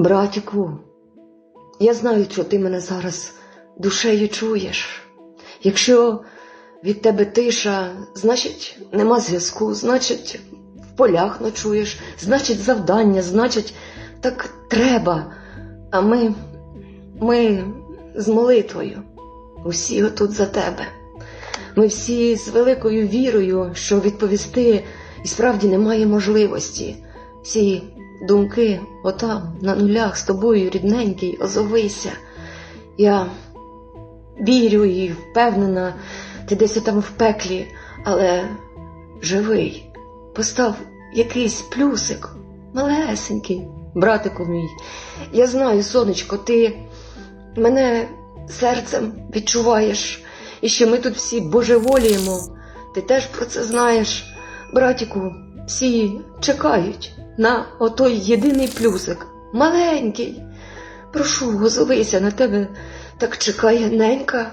Братіку, я знаю, що ти мене зараз душею чуєш. Якщо від тебе тиша, значить, нема зв'язку, значить, в полях ночуєш, значить, завдання, значить, так треба. А ми, ми з молитвою, усі отут за тебе. Ми всі з великою вірою, що відповісти і справді немає можливості. Всі думки отам, на нулях, з тобою, рідненький, озовися. Я вірю і впевнена, ти десь там в пеклі, але живий. Постав якийсь плюсик, малесенький, братику мій. Я знаю, сонечко, ти мене серцем відчуваєш, і що ми тут всі божеволіємо. Ти теж про це знаєш. Братіку, всі чекають на отой єдиний плюсик, маленький. Прошу, озовися на тебе, так чекає ненька.